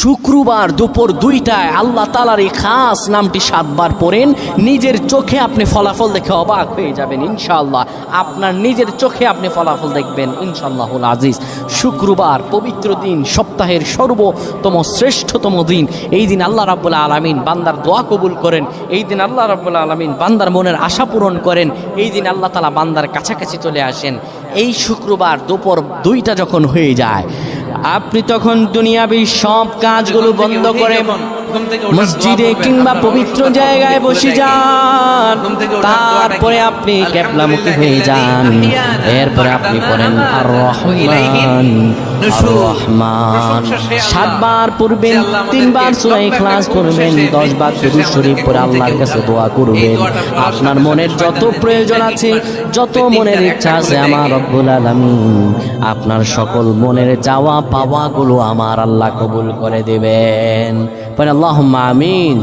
শুক্রবার দুপুর দুইটায় আল্লাহ তালার এই খাস নামটি সাতবার পড়েন। নিজের চোখে আপনি ফলাফল দেখে অবাক হয়ে যাবেন ইনশাল্লাহ আপনার নিজের চোখে আপনি ফলাফল দেখবেন ইনশাআল্লাহুল আজিজ। শুক্রবার পবিত্র দিন, সপ্তাহের সর্বতম শ্রেষ্ঠতম দিন। এই দিন আল্লাহ রাব্বুল আলামিন বান্দার দোয়া কবুল করেন। এই দিন আল্লাহ রাব্বুল আলামিন বান্দার মনের আশা পূরণ করেন। এই দিন আল্লাহ তালা বান্দার কাছাকাছি চলে আসেন। এই শুক্রবার দুপুর দুইটা যখন হয়ে যায় আপনি তখন দুনিয়াবি সব কাজগুলো বন্ধ করে মসজিদে কিংবা পবিত্র জায়গায় বসে যান। তারপরে আপনি ক্যাবলামুখী হয়ে যান। এরপরে আপনি পড়েন আর রহমান রহমান সাতবার পড়বেন তিনবার সুরাই ক্লাস পড়বেন দশ বার শরীফ পড়ে আল্লাহর কাছে দোয়া করবেন। আপনার মনের যত প্রয়োজন আছে যত মনের ইচ্ছা আছে আমার রব্বুল আলামিন আপনার সকল মনের চাওয়া পাওয়াগুলো আমার আল্লাহ কবুল করে দেবেন। পরে আল্লাহ আমিন।